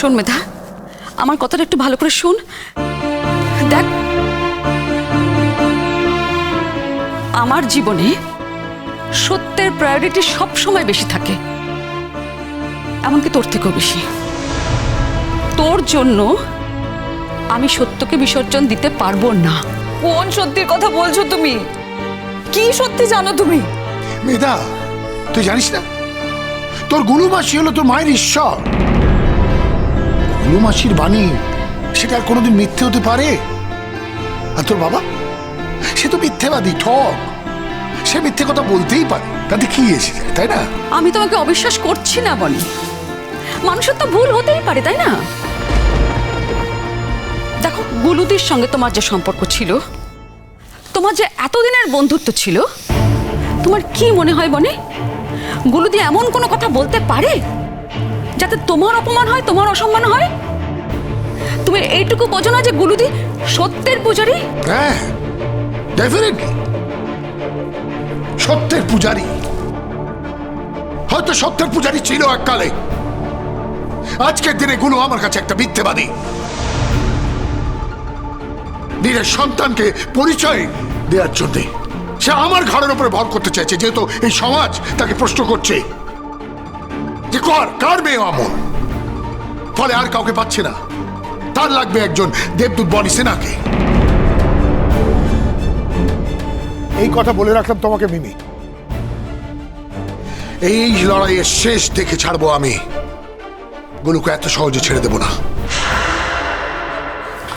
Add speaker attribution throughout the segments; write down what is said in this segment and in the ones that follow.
Speaker 1: শোন মেধা আমার কথাটা একটু ভালো করে শোন। দেখ আমার জীবনে সত্যের প্রায়োরিটি সব সময় বেশি থাকে এমনকি তোর থেকেও বেশি। তোর জন্য আমি সত্যকে বিসর্জন দিতে পারব না।
Speaker 2: কোন সত্যির কথা বলছো তুমি? কি সত্যি জানো তুমি?
Speaker 3: মেধা তুই জানিস না? তোর গুরু মাসি হলো তোর মায়ের ঈশ্বর। গুরু মাসির বাণী, সেটা আর কোনোদিন মিথ্যে হতে পারে? আর তোর বাবা? সে তো মিথ্যেবাদী ঠক সে মিথ্যে কথা বলতেই পারে, তাতে কি এসে যায় তাই না?
Speaker 1: আমি তোমাকে অবিশ্বাস করছি না বনি মানুষের তো ভুল হতেই পারে, তাই না? দেখো, গুলুদির সঙ্গে তোমার যে সম্পর্ক ছিল, তোমার যে এতদিনের বন্ধুত্ব ছিল, তোমার কি মনে হয়, বনে? গুলুদি এমন কোনো কথা বলতে পারে? যাতে তোমার অপমান হয়, তোমার অসম্মান হয়? তুমি এইটুকু বোঝো না যে গুলুদি সত্যের পূজারী?
Speaker 3: হ্যাঁ সত্যের পূজারী। হয়তো সত্যের পূজারী ছিল এককালে। আজকের দিনে গুলো আমার কাছে একটা মিথ্যেবাদী। নিজের সন্তানকে পরিচয় দেওয়ার জন্যে। সে আমার ঘরের উপরে ভর করতে চাইছে, যেহেতু এই সমাজ তাকে প্রশ্ন করছে। যে কর? কার মেয়ে অমন ফলে আর কাউকে পাচ্ছে না। তার লাগবে একজন দেবদূত বনি সেনাকে। এই কথা বলে রাখলাম তোমাকে, মিমি। এই লড়াইয়ের শেষ দেখে ছাড়বো আমি। গুলোকে এত সহজে ছেড়ে দেব না।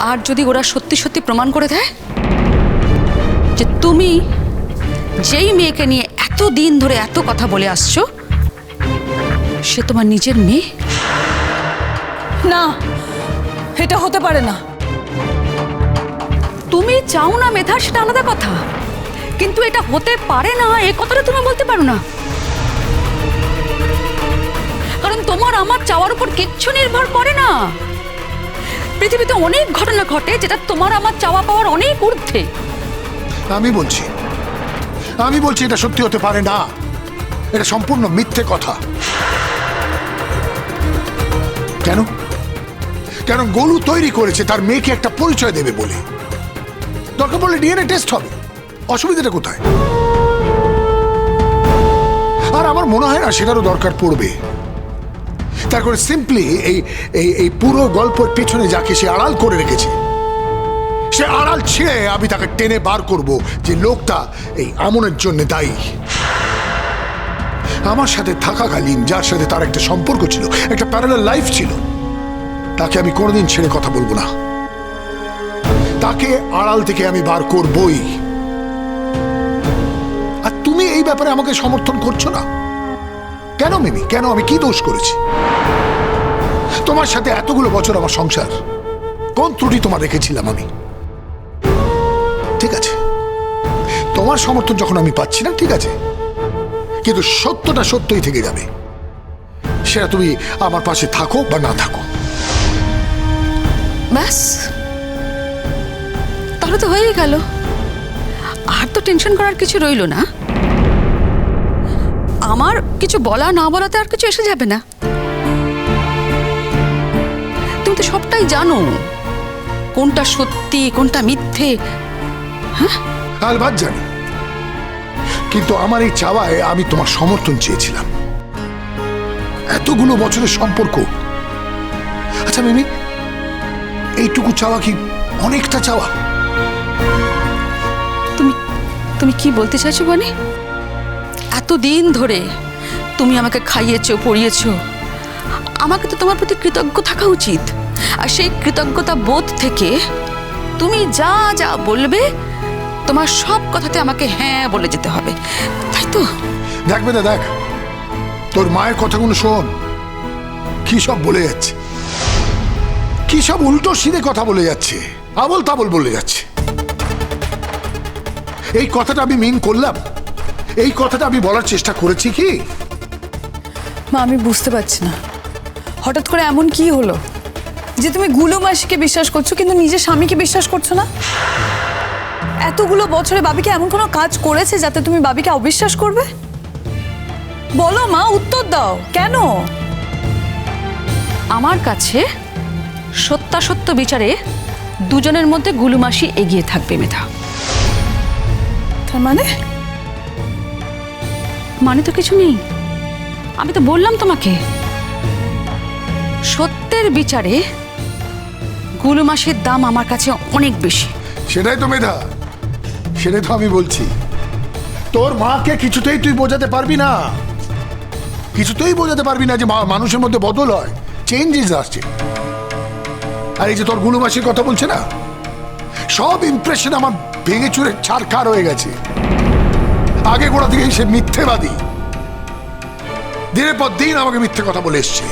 Speaker 1: আর যদি ওরা সত্যি সত্যি প্রমাণ করে দেয় যে তুমি যেই মেয়েকে নিয়ে এত দিন ধরে এত কথা বলে আসছো সে তোমার নিজের মেয়ে?
Speaker 2: না এটা হতে পারে না।
Speaker 1: তুমি চাও না মেধা সেটা আলাদা কথা। কিন্তু এটা হতে পারে না এ কথাটা তুমি বলতে পারো না। কারণ তোমার আমার চাওয়ার উপর কিচ্ছু নির্ভর করে না। পৃথিবীতে অনেক ঘটনা ঘটে যেটা তোমার আমার চাওয়া পাওয়ার অনেক ঊর্ধ্বে।
Speaker 3: আমি বলছি আমি বলছি এটা সত্যি হতে পারে না। এটা সম্পূর্ণ মিথ্যে কথা। কেন? কেন গোলু তৈরি করেছে, তার মেয়েকে একটা পরিচয় দেবে বলে? দরকার পড়লে ডিএনএ টেস্ট হবে। অসুবিধাটা কোথায়? আর আমার মনে হয় না সেটারও দরকার পড়বে। তারপরে সিম্পলি এই এই এই পুরো গল্পের পেছনে যাকে সে আড়াল করে রেখেছে, সে আড়াল ছিঁড়ে আমি তাকে টেনে বার করব যে লোকটা এই আমনের জন্য দায়ী। আমার সাথে থাকাকালীন যার সাথে তার একটা সম্পর্ক ছিল, একটা প্যারালাল লাইফ ছিল, তাকে আমি কোনোদিন ছেড়ে কথা বলব না। তাকে আড়াল থেকে আমি বার করবই। আর তুমি এই ব্যাপারে আমাকে সমর্থন করছ না? কেন মিমি? কেন আমি কি দোষ করেছি? তোমার সাথে এতগুলো বছর আমার সংসার, কোন ত্রুটি তোমার রেখেছিলাম আমি? ঠিক আছে। তোমার সমর্থন যখন আমি পাচ্ছি না, ঠিক আছে। কিন্তু সত্যটা সত্যই থেকে যাবে। সেটা তুমি আমার পাশে থাকো বা না থাকো।
Speaker 1: ব্যাস। তাহলে তো হয়েই গেল। আর তো টেনশন করার কিছু রইল না। আমার কিছু বলা না বলাতে আর কিছু এসে যাবে না। তুমি তো সবটাই জানো। কোনটা সত্যি কোনটা মিথ্যে।
Speaker 3: আলবাদ জানি কিন্তু আমার এই চাওয়ায় আমি তোমার সমর্থন চেয়েছিলাম। এতগুলো বছরের সম্পর্ক। আচ্ছা মিমি, এইটুকু চাওয়া কি অনেকটা চাওয়া?
Speaker 1: তুমি তুমি কি বলতে চাইছো, বনি? এত দিন ধরে তুমি আমাকে খাইয়েছো, পড়িয়েছো। আমাকে তো তোমার প্রতি কৃতজ্ঞ থাকা উচিত। আর সেই কৃতজ্ঞতা বোধ থেকে তুমি যা যা বলবে তোমার সব কথাতে আমাকে হ্যাঁ বলে যেতে হবে। তাই তো?
Speaker 3: দেখ বেদা দেখ। তোর মায়ের কথাগুলো শোন। কি সব বলে যাচ্ছে? কি সব উল্টো সিধে কথা বলে যাচ্ছে? আবল তাবল বলে যাচ্ছে। এই কথাটা আমি মিন করলাম? এই কথাটা আমি বলার চেষ্টা করেছি কি?
Speaker 2: মা আমি বুঝতে পারছি না। হঠাৎ করে এমন কি হলো? যে তুমি গুলো মাসিকে বিশ্বাস করছ কিন্তু নিজের স্বামীকে বিশ্বাস করছ না? এতগুলো বছরে বাবিকে এমন কোনো কাজ করেছে যাতে তুমি বাবিকে অবিশ্বাস করবে? বলো মা উত্তর দাও। কেন?
Speaker 1: আমার কাছে সত্যাসত্য বিচারে দুজনের মধ্যে গুলুমাসি এগিয়ে থাকবে মেধা।
Speaker 2: তার মানে?
Speaker 1: মানে তো কিছু নেই। আমি তো বললাম তোমাকে সত্যের বিচারে গুলুমাসির দাম আমার কাছে অনেক বেশি।
Speaker 3: সেটাই তো মেধা। সেটাই তো আমি বলছি। তোর মাকে কিছুতেই তুই বোঝাতে পারবি না। কিছুতেই বোঝাতে পারবি না যে মানুষের মধ্যে বদল হয়। চেঞ্জেস আসছে। আর এই যে তোর গুলুমাসির কথা বলছে না? সব ইমপ্রেশন আমার ভেঙে চুরে ছাড়খার হয়ে গেছে। আগে গোড়া থেকে সে মিথ্যেবাদী। দিনের পর দিন আমাকে মিথ্যে কথা বলে এসছে।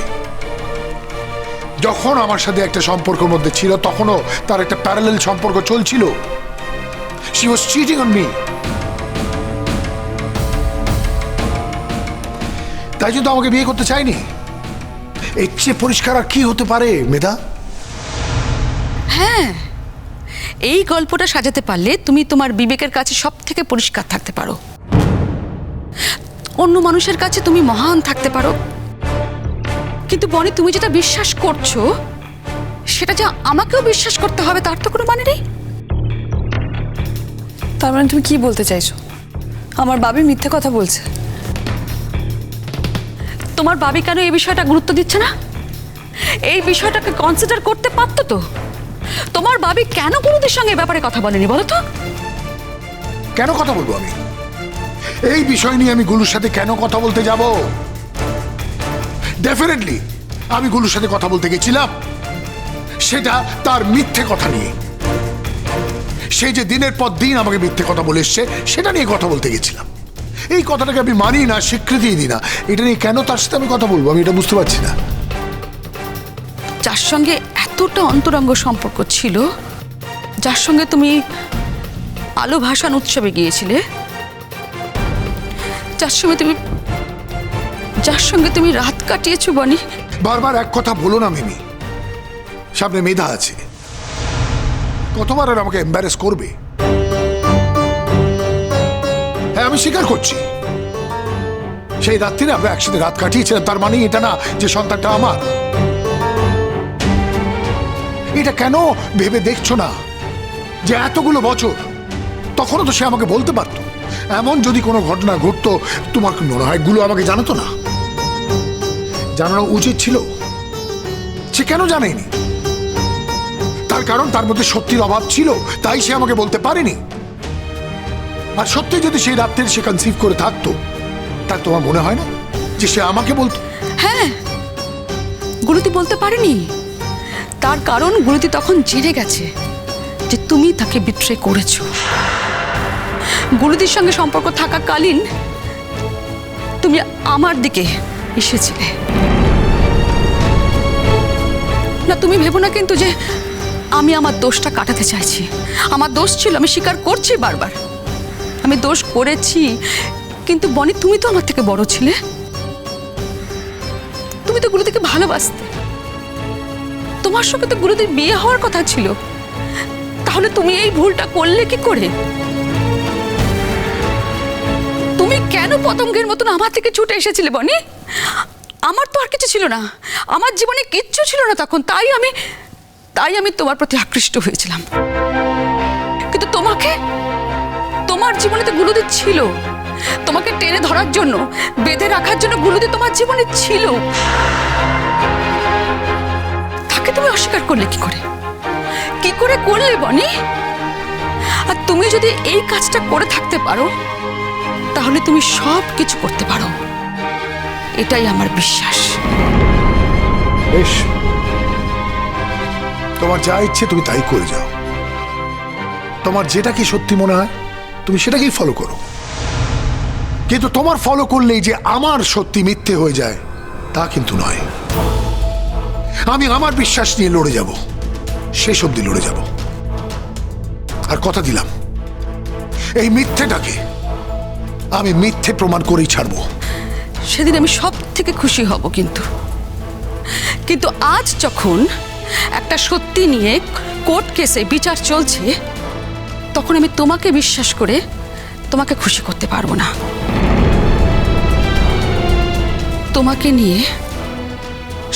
Speaker 3: যখন আমার সাথে একটা সম্পর্কের মধ্যে ছিল, তখনও তার একটা প্যারালেল সম্পর্ক চলছিল। She was cheating on me তাই জন্য আমাকে বিয়ে করতে চাইনি এর চেয়ে পরিষ্কার আর কি হতে পারে, মেধা?
Speaker 1: হ্যাঁ এই গল্পটা সাজাতে পারলে তুমি তোমার বিবেকের কাছে সব থেকে পরিষ্কার থাকতে পারো। অন্য মানুষের কাছে তুমি মহান থাকতে পারো। কিন্তু বনি, তুমি যেটা বিশ্বাস করছ, সেটা যে আমাকেও বিশ্বাস করতে হবে, তার তো কোনো মানে নেই।
Speaker 2: তার মানে তুমি কি বলতে চাইছো? আমার বাবি মিথ্যে কথা বলছে।
Speaker 1: তোমার বাবি কেন এই বিষয়টা গুরুত্ব দিচ্ছে না? এই বিষয়টাকে কনসিডার করতে পারতো তো? তোমার বাবি কেন গুরুদের সঙ্গে এ ব্যাপারে কথা বলেনি বলো তো?
Speaker 3: কেন কথা বলব আমি? এই বিষয় নিয়ে আমি গুলুর সাথে কেন কথা বলতে যাব? ডেফিনেটলি আমি গুলুর সাথে কথা বলতে গেছিলাম। সেটা তার মিথ্যে কথা নিয়ে। সে যে দিনের পর দিন আমাকে মিথ্যে কথা বলে এসছে সেটা নিয়ে কথা বলতে গেছিলাম। এই কথাটাকে আমি মানি না স্বীকৃতি দিই না। এটা নিয়ে কেন তার সাথে আমি কথা বলব? আমি এটা বুঝতে পারছি না।
Speaker 1: যার সঙ্গে এতটা অন্তরঙ্গ সম্পর্ক ছিল যার সঙ্গে তুমি আলো ভাসান উৎসবে গিয়েছিলে যার সঙ্গে তুমি যার সঙ্গে তুমি রাত কাটিয়েছো বনি।
Speaker 3: বারবার এক কথা বলো না মিমি। সামনে মেধা আছে। কতবার আর আমাকে এম্বারেস করবে? হ্যাঁ আমি স্বীকার করছি। সেই রাত্রিরে আমরা একসাথে রাত কাটিয়েছিলাম, তার মানে এটা না যে সন্তানটা আমার। এটা কেন ভেবে দেখছ না যে এতগুলো বছর তখনও তো সে আমাকে বলতে পারতো? এমন যদি কোনো ঘটনা ঘটতো, তোমার মনে হয়গুলো আমাকে জানাতো না? জানানো উচিত ছিল? সে কেন জানেনি তার কারণ তার মধ্যে সত্যির অভাব ছিল, তাই সে আমাকে বলতে পারেনি। আর সত্যি যদি সেই রাত্রে সে কনসিভ করে থাকতো, তার তোমার মনে হয় না যে সে আমাকে বলতো?
Speaker 1: হ্যাঁ গুরুতি বলতে পারেনি। তার কারণ গুরুতি তখন জেনে গেছে যে তুমি তাকে বিট্রে করেছ। গুরুদির সঙ্গে সম্পর্ক থাকাকালীন তুমি আমার দিকে এসেছিলে। না, তুমি ভেবো না কিন্তু যে আমি আমার দোষটা কাটাতে চাইছি। আমার দোষ ছিল, আমি স্বীকার করছি বারবার। আমি দোষ করেছি, কিন্তু বনি, তুমি তো আমার থেকে বড় ছিলে। তুমি তো গুরুদিকে ভালোবাসতে। তোমার সঙ্গে তো গুরুদির বিয়ে হওয়ার কথা ছিল। তাহলে তুমি এই ভুলটা করলে কি করে? তুমি কেন পতঙ্গের মতন আমার থেকে ছুটে এসেছিলে বনি? আমার তো আর কিছু ছিল না। আমার জীবনে কিচ্ছু ছিল না তখন, তাই আমি তাই আমি তোমার প্রতি আকৃষ্ট হয়েছিলাম। কিন্তু তোমাকে, তোমার জীবনে তো গুরুদি ছিল। তোমাকে টেনে ধরার জন্য, বেঁধে রাখার জন্য গুরুদি তোমার জীবনে ছিল। তাকে তুমি অস্বীকার করলে কি করে? কি করে করলে, বনি? আর তুমি যদি এই কাজটা করে থাকতে পারো, তাহলে তুমি সব কিছু করতে পারো। এটাই আমার বিশ্বাস।
Speaker 3: বেশ। তোমার যা ইচ্ছে তুমি তাই করে যাও। তোমার যেটা কি সত্যি মনে হয়, তুমি সেটাকেই ফলো করো। কিন্তু তোমার ফলো করলেই যে আমার সত্যি মিথ্যে হয়ে যায়, তা কিন্তু নয়। আমি আমার বিশ্বাস নিয়ে লড়ে যাব, শেষ অব্দি লড়ে যাব। আর কথা দিলাম, এই মিথ্যেটাকে আমি মিথ্যে প্রমাণ করেই ছাড়বো।
Speaker 1: সেদিন আমি সব থেকে খুশি হব কিন্তু। কিন্তু আজ যখন একটা সত্যি নিয়ে কোর্ট কেসে বিচার চলছে, তখন আমি তোমাকে বিশ্বাস করে তোমাকে খুশি করতে পারব না। তোমাকে নিয়ে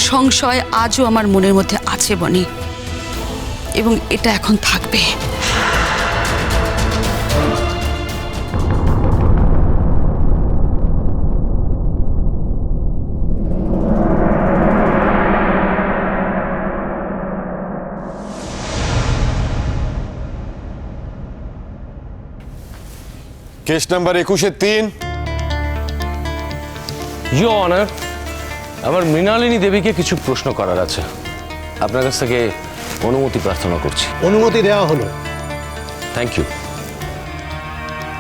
Speaker 1: সংশয় আজও আমার মনের মধ্যে আছে, বনি, এবং এটা এখন থাকবে।
Speaker 4: কেস নাম্বার একুশে তিন।
Speaker 5: ইউ অনার আমার মৃণালিনী দেবীকে কিছু প্রশ্ন করার আছে। আপনার কাছ থেকে অনুমতি প্রার্থনা করছি।
Speaker 6: অনুমতি দেওয়া হলো।
Speaker 5: থ্যাংক ইউ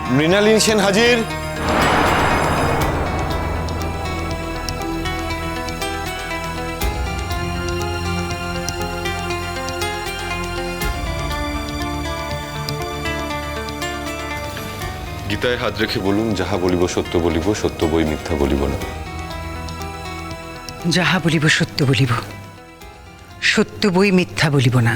Speaker 4: মৃণালিনী সেন হাজির? গীতায় হাত রেখে বলুন যাহা বলিব সত্য বলিব সত্য বই মিথ্যা বলিব না।
Speaker 7: যাহা বলিব সত্য বলিব সত্য বই মিথ্যা বলিব না।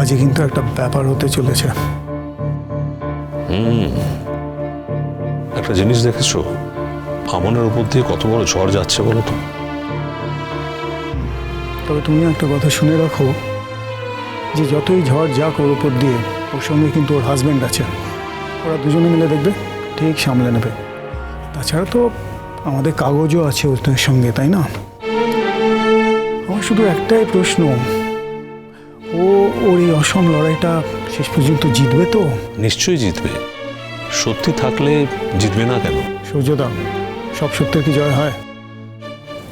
Speaker 6: আজকে কিন্তু একটা ব্যাপার হতে চলেছে।
Speaker 8: একটা জিনিস দেখেছ? আমনের উপর দিয়ে কত বড় ঝড় যাচ্ছে বলো তো?
Speaker 6: তবে তুমি একটা কথা শুনে রাখো যে যতই ঝড় যাক ওর উপর দিয়ে, ওর সঙ্গে কিন্তু ওর হাজব্যান্ড আছে। ওরা দুজনে মিলে দেখবে, ঠিক সামলে নেবে। তাছাড়া তো আমাদের কাগজও আছে ওদের সঙ্গে, তাই না? আমার শুধু একটাই প্রশ্ন ওর এই অসম লড়াইটা শেষ পর্যন্ত জিতবে তো?
Speaker 8: নিশ্চয়ই জিতবে। সত্যি থাকলে জিতবে না কেন?
Speaker 6: সূর্যদা সব সত্যের কি জয় হয়?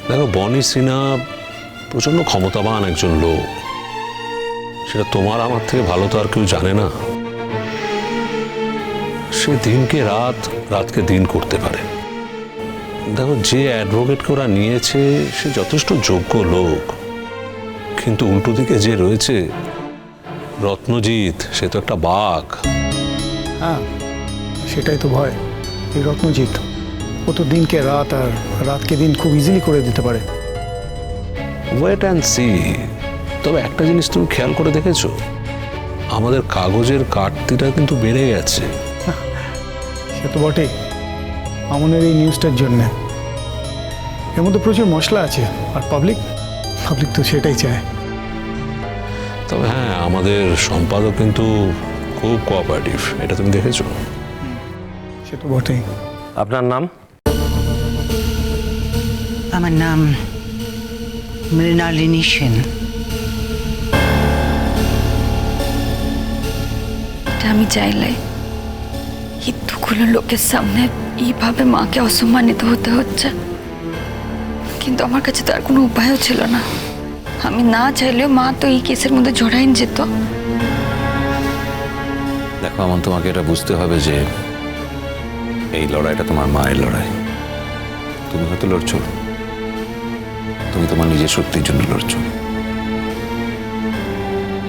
Speaker 8: দেখো বনি সিনহা প্রচণ্ড ক্ষমতাবান একজন লোক। সেটা তোমার আমার থেকে ভালো তো আর কেউ জানে না। সে দিনকে রাত রাতকে দিন করতে পারে। দেখো যে অ্যাডভোকেটকে ওরা নিয়েছে সে যথেষ্ট যোগ্য লোক। কিন্তু উল্টো দিকে যে রয়েছে রত্নজিৎ সে তো একটা বাঘ।
Speaker 6: হ্যাঁ সেটাই তো ভয়। এই রত্নজিৎ ও তো দিনকে রাত আর রাতকে দিন খুব ইজিলি করে দিতে পারে।
Speaker 8: ওয়েট অ্যান্ড সি তবে একটা জিনিস তুমি খেয়াল করে দেখেছ? আমাদের কাগজের কাটতিটা কিন্তু বেড়ে গেছে।
Speaker 6: সে তো বটেই। আমনের এই নিউজটার জন্যে। এর মধ্যে প্রচুর মশলা আছে আর পাবলিক পাবলিক তো সেটাই চায়।
Speaker 8: তবে। হ্যাঁ আমাদের সম্পাদক কিন্তু খুব কোঅপারেটিভ এটা তুমি দেখেছ?
Speaker 6: সে তো বটেই।
Speaker 5: আপনার নাম?
Speaker 7: আমার নাম মৃণালিনী সেন।
Speaker 9: এটা আমি চাইলে এতগুলো লোকের সামনে এইভাবে মাকে অসম্মানিত হতে হচ্ছে। কিন্তু আমার কাছে তো আর কোনো উপায়ও ছিল না। আমি না চাইলেও মা তো এই কেসের মধ্যে জড়াইন যেত।
Speaker 10: দেখো আমার তোমাকে এটা বুঝতে হবে যে এই লড়াইটা তোমার মায়ের লড়াই। তুমি হয়তো লড়ছো, তুমি তোমার নিজের শক্তির জন্য লড়ছো।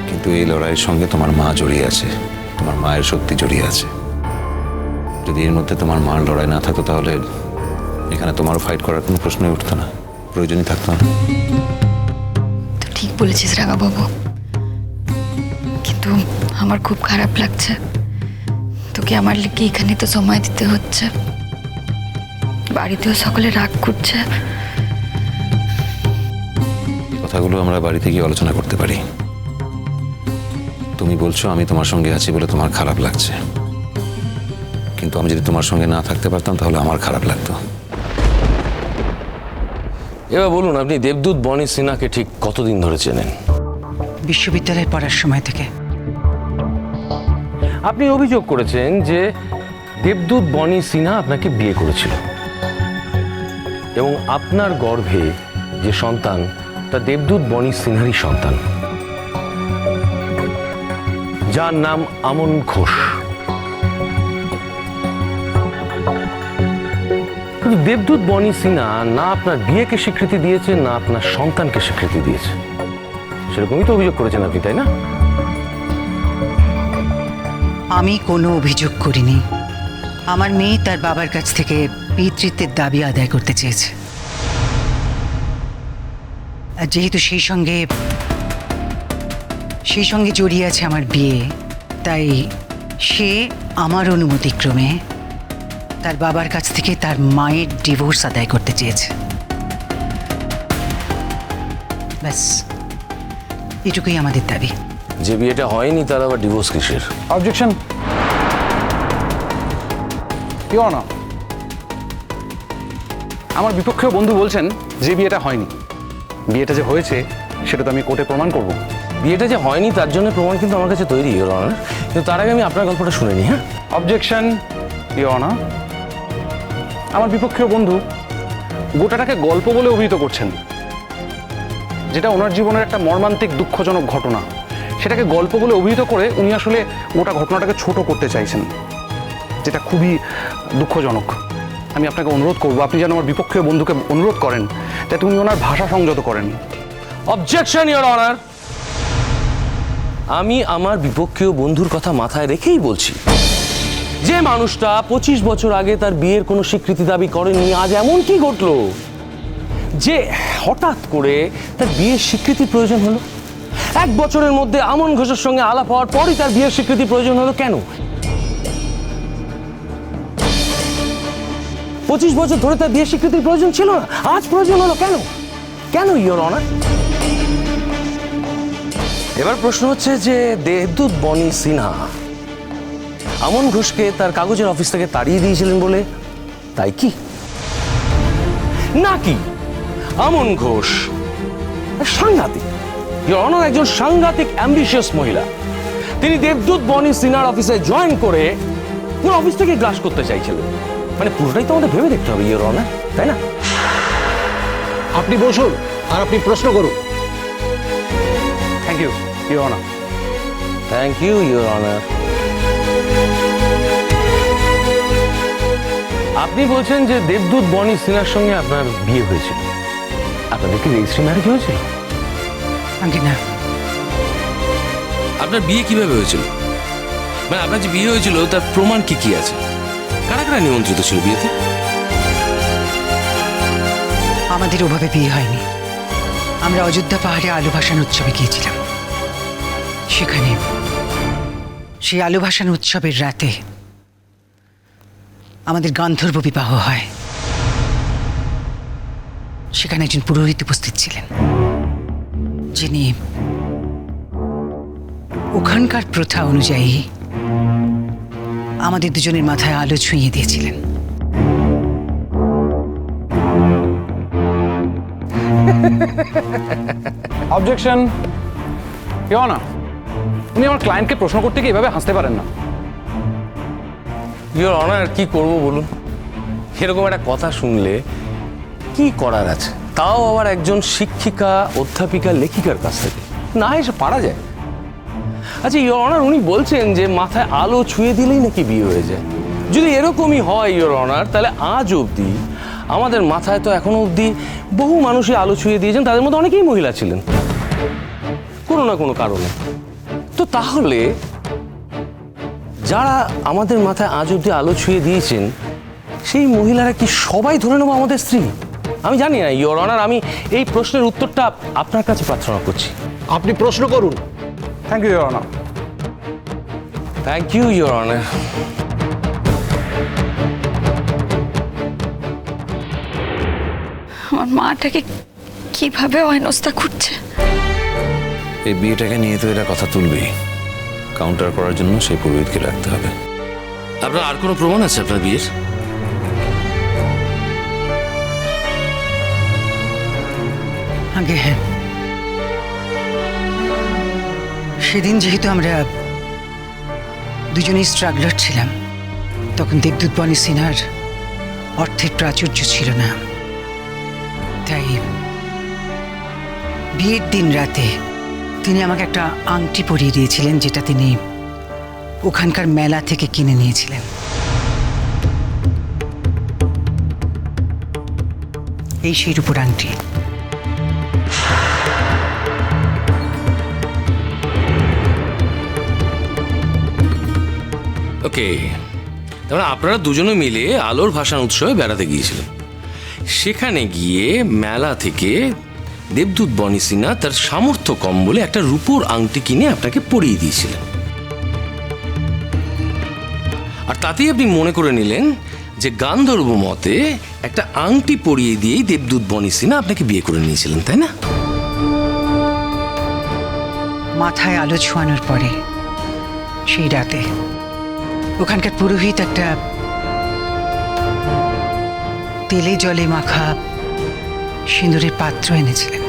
Speaker 10: কিন্তু এই লড়াইয়ের সঙ্গে তোমার মা জড়িয়ে আছে, তোমার মায়ের শক্তি জড়িয়ে আছে। যদি এর মধ্যে তোমার মার লড়াই না থাকতো তাহলে এখানে তোমারও ফাইট করার কোনো প্রশ্নই উঠতো না। প্রয়োজনই থাকতো না।
Speaker 9: ঠিক বলেছিস রাঙা বাবু কিন্তু আমার খুব খারাপ লাগছে। তোকে আমার লিখে এখানে তো সময় দিতে হচ্ছে। বাড়িতেও সকলে রাগ করছে।
Speaker 10: কথাগুলো আমরা বাড়িতে গিয়ে আলোচনা করতে পারি। তুমি বলছো, আমি তোমার সঙ্গে আছি বলে তোমার খারাপ লাগছে। কিন্তু আমি যদি তোমার সঙ্গে না থাকতে পারতাম, তাহলে আমার খারাপ লাগতো।
Speaker 5: এবার বলুন আপনি দেবদূত বনি সিনহাকে ঠিক কতদিন ধরে চেনেন?
Speaker 7: বিশ্ববিদ্যালয়ে পড়ার সময় থেকে।
Speaker 5: আপনি অভিযোগ করেছেন যে দেবদূত বনি সিনহা আপনাকে বিয়ে করেছিল। এবং আপনার গর্ভে যে সন্তান তা দেবদূত বনি সিনহারই সন্তান। যার নাম আমন ঘোষ। কিন্তু দেবদূত বনি সিনহা, না আপনার বিয়েকে স্বীকৃতি দিয়েছে, না আপনার সন্তানকে স্বীকৃতি দিয়েছে। সেরকমই তো অভিযোগ করেছেন আপনি, তাই না?
Speaker 7: আমি কোনো অভিযোগ করিনি। আমার মেয়ে তার বাবার কাছ থেকে পিতৃত্বের দাবি আদায় করতে চেয়েছে। আর যেহেতু সেই সঙ্গে সেই সঙ্গে জড়িয়ে আছে আমার বিয়ে, তাই সে আমার অনুমতিক্রমে তার বাবার কাছ থেকে তার মায়ের ডিভোর্স আদায় করতে চেয়েছে। ব্যাস এটুকুই আমাদের দাবি।
Speaker 5: যে বিয়েটা হয়নি তার আবার ডিভোর্স কিসের?
Speaker 6: অবজেকশন না আমার বিপক্ষেও বন্ধু বলছেন যে বিয়েটা হয়নি। বিয়েটা যে হয়েছে সেটা তো আমি কোর্টে প্রমাণ করব।
Speaker 5: বিয়েটা যে হয়নি তার জন্য প্রমাণ কিন্তু আমার কাছে তৈরি হলো না কিন্তু তার আগে আমি আপনার গল্পটা শুনে নিই হ্যাঁ?
Speaker 6: অবজেকশন না আমার বিপক্ষেও বন্ধু, গোটাটাকে গল্প বলে অভিহিত করছেন। যেটা ওনার জীবনের একটা মর্মান্তিক দুঃখজনক ঘটনা। সেটাকে গল্প বলে অভিহিত করে উনি আসলে গোটা ঘটনাটাকে ছোট করতে চাইছেন, যেটা খুবই দুঃখজনক। আমি আপনাকে অনুরোধ করব, আপনি যেন আমার বিপক্ষীয় বন্ধুকে অনুরোধ করেন, যাতে উনি ওনার ভাষা সংযত করেন।
Speaker 5: অবজেকশন ইওর অনার আমি আমার বিপক্ষীয় বন্ধুর কথা মাথায় রেখেই বলছি। যে মানুষটা পঁচিশ বছর আগে তার বিয়ের কোনো স্বীকৃতি দাবি করেনি, আজ এমন কি ঘটলো? যে হঠাৎ করে তার বিয়ের স্বীকৃতির প্রয়োজন হলো? এক বছরের মধ্যে আমন ঘোষের সঙ্গে আলাপ হওয়ার পরই তার বিয়ের স্বীকৃতি প্রয়োজন হলো কেন? পঁচিশ বছর ধরে তার বিয়ের স্বীকৃতির প্রয়োজন ছিল না, আজ প্রয়োজন হলো কেন? কেন ইওর অনার এবার প্রশ্ন হচ্ছে যে দেবদূত বনি সিনহা আমন ঘোষকে তার কাগজের অফিস থেকে তাড়িয়ে দিয়েছিলেন বলে। তাই কি? নাকি আমন ঘোষ সাংঘাতিক? অনার একজন সাংঘাতিক অ্যাম্বিশিয়াস মহিলা। তিনি দেবদূত বনি সিনার অফিসে জয়েন করে পুরো অফিস থেকে গ্রাস করতে চাইছিলেন। মানে পুরোটাই তো আমাদের ভেবে দেখতে হবে ইওর অনার তাই না?
Speaker 6: আপনি বসুন আর আপনি প্রশ্ন করুন। থ্যাংক ইউ ইউনা
Speaker 5: থ্যাংক ইউ ইউর অনার আপনি বলছেন যে দেবদূত বনি সিনহার সঙ্গে আপনার বিয়ে হয়েছিল। আপনাদের কি রেজিস্ট্রি ম্যারেজ হয়েছিল?
Speaker 7: আগে না।
Speaker 11: আপনার বিয়ে কীভাবে হয়েছিল? মানে আপনার যে বিয়ে হয়েছিল তার প্রমাণ কি কি আছে? কারা কারা নিমন্ত্রিত ছিল বিয়েতে?
Speaker 7: আমাদের ওভাবে বিয়ে হয়নি। আমরা অযোধ্যা পাহাড়ে আলু ভাসান উৎসবে গিয়েছিলাম। সেখানে সেই আলু ভাসান উৎসবের রাতে আমাদের গান্ধর্ব বিবাহ হয়। সেখানে একজন পুরোহিত উপস্থিত ছিলেন, যিনি ওখানকার প্রথা অনুযায়ী আমাদের দুজনের মাথায় আলো ছুঁয়ে দিয়েছিলেন।
Speaker 6: অবজেকশন কেউ না উনি আমার ক্লায়েন্টকে প্রশ্ন করতে গিয়ে এভাবে হাসতে পারেন না।
Speaker 5: ইওর অনার কি করব বলুন? এরকম একটা কথা শুনলে কি করার আছে? তাও আবার একজন শিক্ষিকা, অধ্যাপিকা, লেখিকার কাছ থেকে। না, এসে পারা যায়। আচ্ছা ইওর অনার উনি বলছেন যে মাথায় আলো ছুঁয়ে দিলেই নাকি বিয়ে হয়ে যায়। যদি এরকমই হয় ইওর অনার তাহলে আজ অবধি আমাদের মাথায় তো এখনও অবধি বহু মানুষই আলো ছুঁয়ে দিয়েছেন। তাদের মধ্যে অনেকেই মহিলা ছিলেন। কোনো না কোনো কারণে। তো তাহলে যারা আমাদের মাথায় আজ অব্দি আলো ছুঁয়ে দিয়েছেন সেই মহিলারা কি সবাই ধরে নেব আমাদের স্ত্রী? আমি জানি না ইওর অনার আমি এই প্রশ্নের উত্তরটা আপনার কাছে প্রার্থনা করছি।
Speaker 6: আপনি প্রশ্ন করুন। থ্যাংক ইউ না
Speaker 5: থ্যাংক ইউ ইওর অনার
Speaker 9: আমার মাটাকে কীভাবে অহেনস্তা করছে?
Speaker 10: এই বিয়েটাকে নিয়ে তো এরা কথা তুলবেই। কাউন্টার করার জন্য সেই পুরোহিতকে রাখতে হবে।
Speaker 11: আপনার আর কোনো প্রমাণ আছে আপনার বিয়ের?
Speaker 7: আগে হ্যাঁ। সেদিন যেহেতু আমরা দুজনেই স্ট্রাগলার ছিলাম তখন দেবদূত বনি সিনহার অর্থের প্রাচুর্য ছিল না। তাই বিয়ের দিন রাতে তিনি আমাকে একটা আংটি পরিয়ে দিয়েছিলেন, যেটা তিনি ওখানকার মেলা থেকে কিনে নিয়েছিলেন। এই সেই রূপোর আংটি।
Speaker 11: ওকে তারপরে আপনারা দুজনে মিলে আলোর ভাষান উৎসবে বেড়াতে গিয়েছিলেন। সেখানে গিয়ে মেলা থেকে
Speaker 5: দেবদূত বনি সিনহা তার সামর্থ্য কম বলে একটা রূপোর আংটি কিনে আপনাকে পরিয়ে দিয়েছিলেন। আর তাতেই আপনি মনে করে নিলেন যে গান্ধর্ব মতে একটা আংটি পরিয়ে দিয়েই দেবদূত বনি সিনহা আপনাকে বিয়ে করে নিয়েছিলেন, তাই না?
Speaker 7: মাথায় আলো ছোঁয়ানোর পরে, সেই রাতে ওখানকার পুরোহিত একটা তেলে জলে মাখা সিঁদুরের পাত্র এনেছিলেন।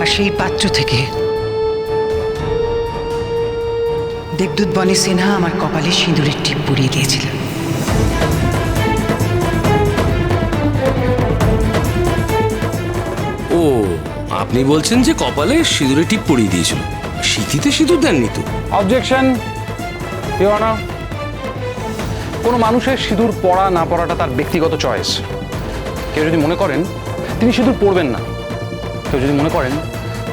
Speaker 7: আর সেই পাত্র থেকে দেবদূত বনি সিনহা আমার কপালে সিঁদুরের টিপ পরিয়ে দিয়েছিলেন
Speaker 5: ও আপনি বলছেন যে কপালে সিঁদুরে টিপ পরিয়ে দিয়েছিল। শীতিতে সিঁদুর দেননি তো?
Speaker 6: অবজেকশন কোনো মানুষের সিঁদুর পড়া না পড়াটা তার ব্যক্তিগত চয়েস কেউ যদি মনে করেন, তিনি সিঁদুর পড়বেন না। কেউ যদি মনে করেন,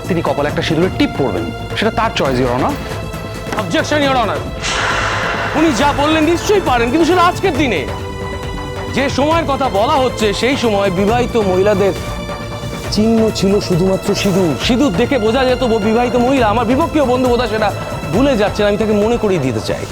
Speaker 6: তিনি কপালে একটা সিঁদুরের টিপ পড়বেন, সেটা তার চয়েস ইওর না
Speaker 12: অবজেকশন ইওর অনার উনি যা বললেন নিশ্চয়ই পারেন, কিন্তু সেটা আজকের দিনে। যে সময়ের কথা বলা হচ্ছে, সেই সময় বিবাহিত মহিলাদের চিহ্ন ছিল শুধুমাত্র সিঁদুর। সিঁদুর দেখে বোঝা যেত বিবাহিত মহিলা, আমার বিপক্ষীয় বন্ধু বোধহয় সেটা ভুলে যাচ্ছেন, আমি তাকে মনে করিয়ে দিতে চাই।